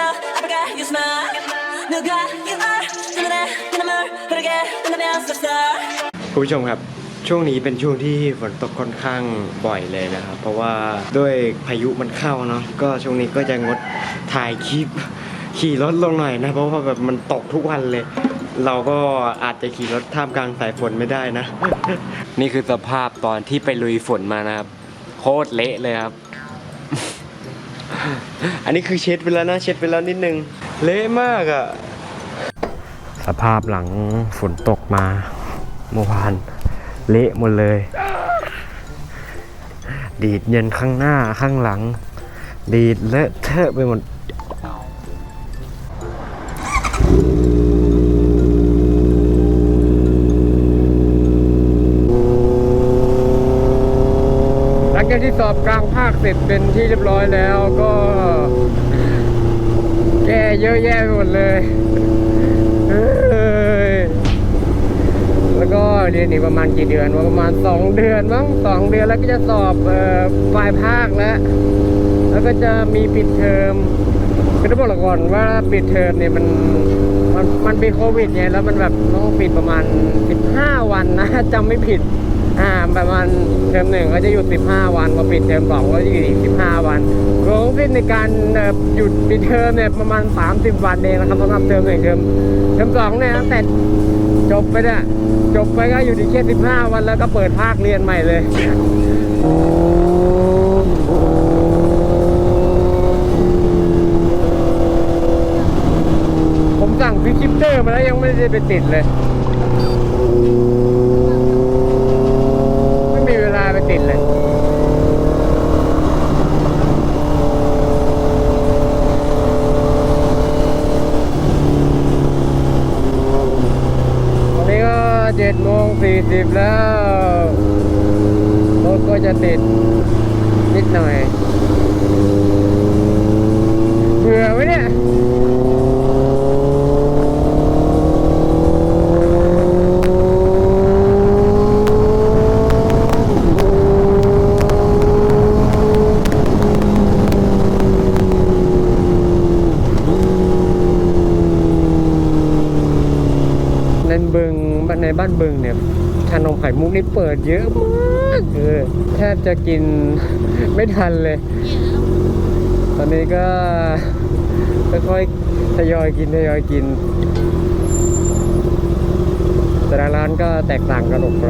now I forget you smile 누가 you are 눈에 내 눈물 흐르게 끝나면 so star คุณผู้ชมครับ ช่วงนี้เป็นช่วงที่ฝนตกค่อนข้างบ่อยเลยนะครับ เพราะว่าด้วยพายุมันเข้าเนาะก็ช่วงนี้ก็จะงดถ่ายคลิป ขี่รถลงหน่อยนะ เพราะว่าแบบมันตกทุกวันเลย เราก็อาจจะขี่รถท่ามกลางสายฝนไม่ได้นะ นี่คือสภาพตอนที่ไปลุยฝนมานะครับ โคตรเละเลยครับ อันนี้คือเช็ดไปแล้วนะ เช็ดไปแล้วนิดนึง เละมากอะสภาพหลังฝนตกมาเมื่อวานเละหมดเลย ดีดเย็นข้างหน้าข้างหลัง ดีดเลอะเทอะไปหมด เสร็จเป็นที่เรียบร้อยแล้วก็ แก้เยอะแยะไปหมดเลยเอ้ยแล้วก็เรียนอีกประมาณกี่เดือนวะประมาณ2เดือนมั้งสองเดือนแล้วก็จะสอบปลายภาคแล้วแล้วก็จะมีปิดเทอมคือต้องบอกก่อนว่าปิดเทอมเนี่ยมันมันมันเป็นโควิดไงแล้วมันแบบต้องปิดประมาณ 15 วันนะจำไม่ผิด อ่าประมาณเทอมหนึ่งก็จะหยุด 15 วันพอปิดเทอมสองก็จะหยุดอีก15 วันรวมทั้งสิ้นในการหยุดปิดเทอมเนี่ยประมาณ 30 วันเองนะครับสำหรับเทอมหนึ่งเทอมเทอมสองเนี่ยตั้งแต่จบไปเนี่ยจบไปก็อยู่ที่แค่15 วันแล้วก็เปิดภาคเรียนใหม่เลยผมสั่งฟิกชิปเตอร์มาแล้วยังไม่ได้ไปติดเลย ไม่มีเวลาไป ติดเลยตอนนี้ก็เจ็ดโมงสี่สิบแล้วรถก็จะติดนิดหน่อยเบื่อไหมเนี่ย ใน บึงในบ้านบึงเนี่ยชานมไข่มุกนี่เปิดเยอะมากเออแทบจะกินไม่ทันเลย ตอนนี้ก็ค่อยๆทยอยกินทยอยกิน แต่ละร้านก็แตกต่างกันออกไป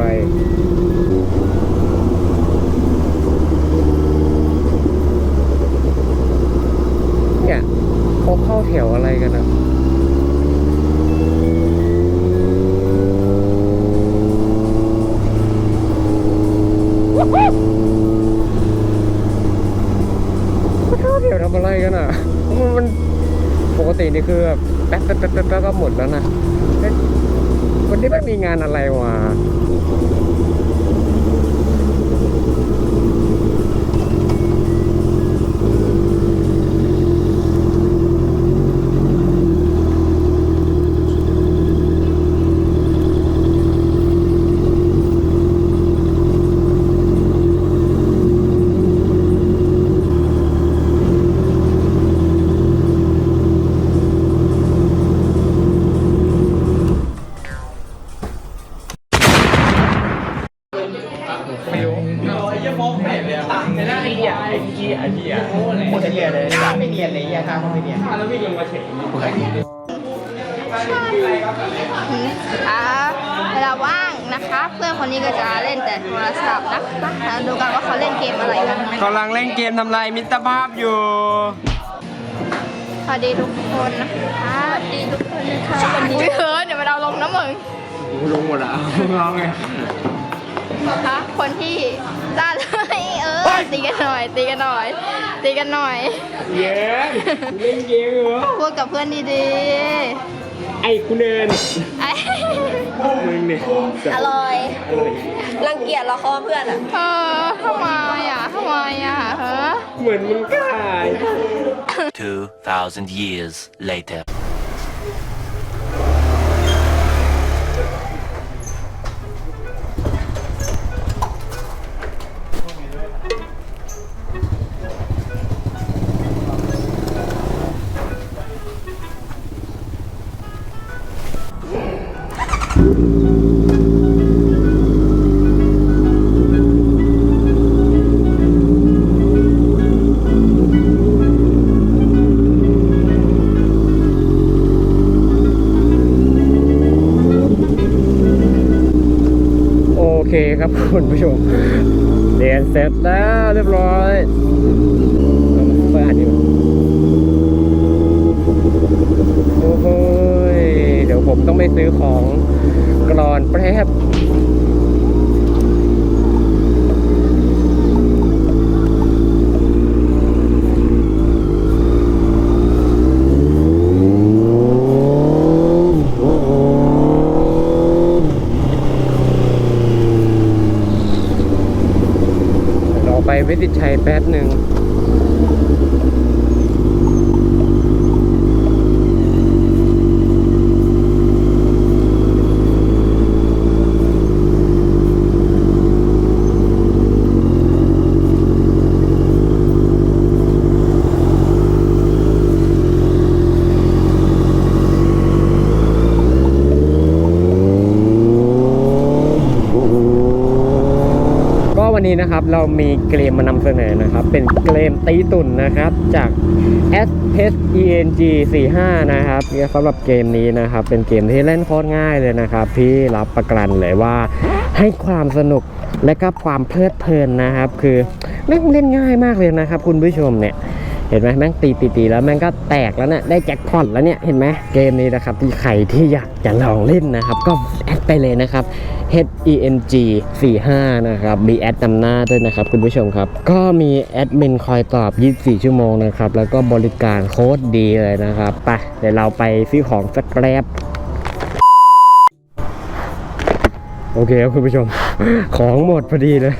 เนี่ยเขาเข้าแถวอะไรกันนะ เขาเดี๋ยวทำอะไรกันอะ มันปกตินี่คือแบบแป๊บแป๊บแป๊บแป๊บก็หมดแล้วนะเอ๊ะวันนี้ไม่มีงานอะไรวะ คนนี้ก็จะเล่นแต่โทรศัพท์นะคะดูกันว่าเขาเล่นเกมอะไรกันกำลังเล่นเกมทำลายมิตรภาพอยู่ สวัสดีทุกคนนะคะสวัสดีทุกคนนะคะวันนี้เฮ้ยเดี๋ยวมาเราลงนะมึงกูลงหมดอะร้องไงนะคะคนที่จ้าเลยเออตีกันหน่อยตีกันหน่อยตีกันหน่อย เย้เล่นเกมเหรอพูดกับเพื่อนดีไอ้กูเนินๆไอ้ มึงเนี่ยอร่อย รังเกียจละครเพื่อนอะ เออทำไมอะทำไมอะเฮ้อเหมือนมึงกล้า 2,000 years later. คุณผู้ชมเรียนเสร็จแล้วเรียบร้อยเอามาเปิดอ่านดีกว่าโอ้โหยเดี๋ยวผมต้องไปซื้อของกรอนแป๊บ เราไปวิสิตชัยแป๊บหนึ่ง ก็ วันนี้นะครับเรามีเกมมานำเสนอนะครับ เป็นเกมตีตุ่นนะครับ จาก S P E N G 45นะครับสำหรับเกมนี้นะครับ เป็นเกมที่เล่นโคตรง่ายเลยนะครับ พี่รับประกันเลยว่า ให้ความสนุกและก็ความเพลิดเพลินนะครับ คือเล่นเล่นง่ายมากเลยนะครับ คุณผู้ชมเนี่ย เห็นไหมแม่งตีตีตีแล้วแม่งก็แตกแล้วเนี่ยได้แจ็คพอตแล้วเนี่ยเห็นไหมเกมนี้นะครับที่ใครที่อยากจะลองเล่นนะครับ ก็แอดไปเลยนะครับ H E N G 45นะครับมีแอดนำหน้าด้วยนะครับคุณผู้ชมครับ ก็มีแอดมินคอยตอบ 24 ชั่วโมงนะครับ แล้วก็บริการโคตรดีเลยนะครับไปเดี๋ยวเราไปซื้อของสักแกร็บโอเคครับคุณผู้ชม ของหมดพอดีเลย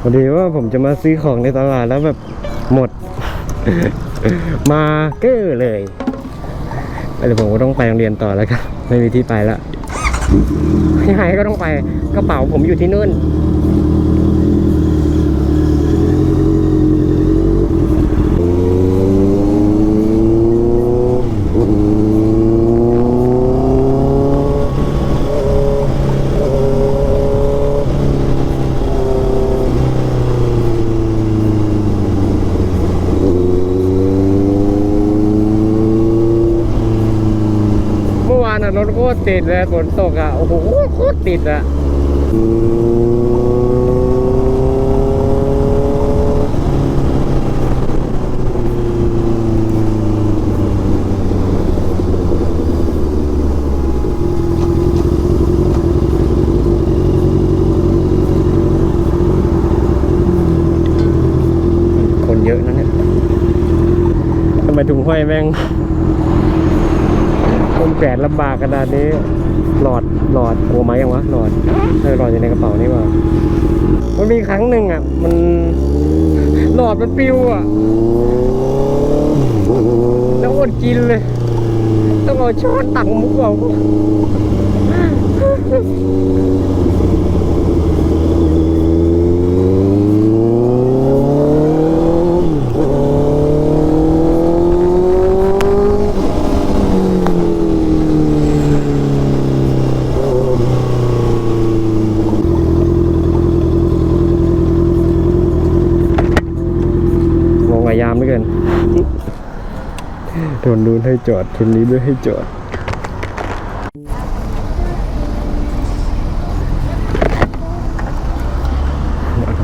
พอดีว่าผมจะมาซื้อของในตลาดแล้วแบบหมด มาเก้อเลยเดี๋ยวผมก็ต้องไปโรงเรียนต่อแล้วครับ ไม่มีที่ไปแล้วยังไงก็ต้องไปกระเป๋าผมอยู่ที่นู่น เมื่อวานอะรถโค ตรติดเลยฝนตกอะ โอ้โหโคตรติดอะคนเยอะนะเนี่ยทำไมถุงห้อยแม่งำบากขนาดนี้ หลอดหลอดกลัวไหมยังวะหลอดเออหลอดอยู่ในกระเป๋านี่ว่ามันมีครั้งหนึ่งอะ มันหลอดมันปิวอะแล้วอดกินเลย ต้องเอาช้อนตักมุกเอาามเหลือเกินทนนู้นให้จอดทนนี้ด้วยให้จอด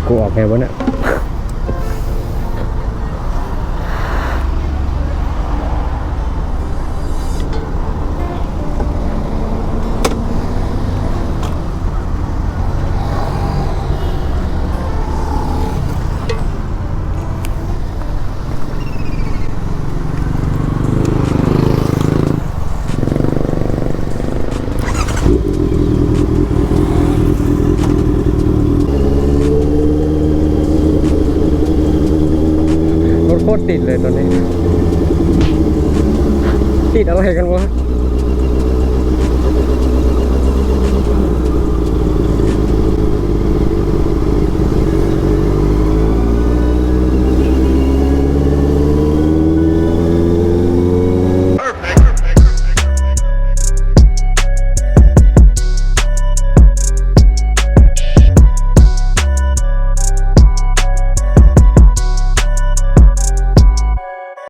กูออกไงวะเนี่ย ติดเลยตอนนี้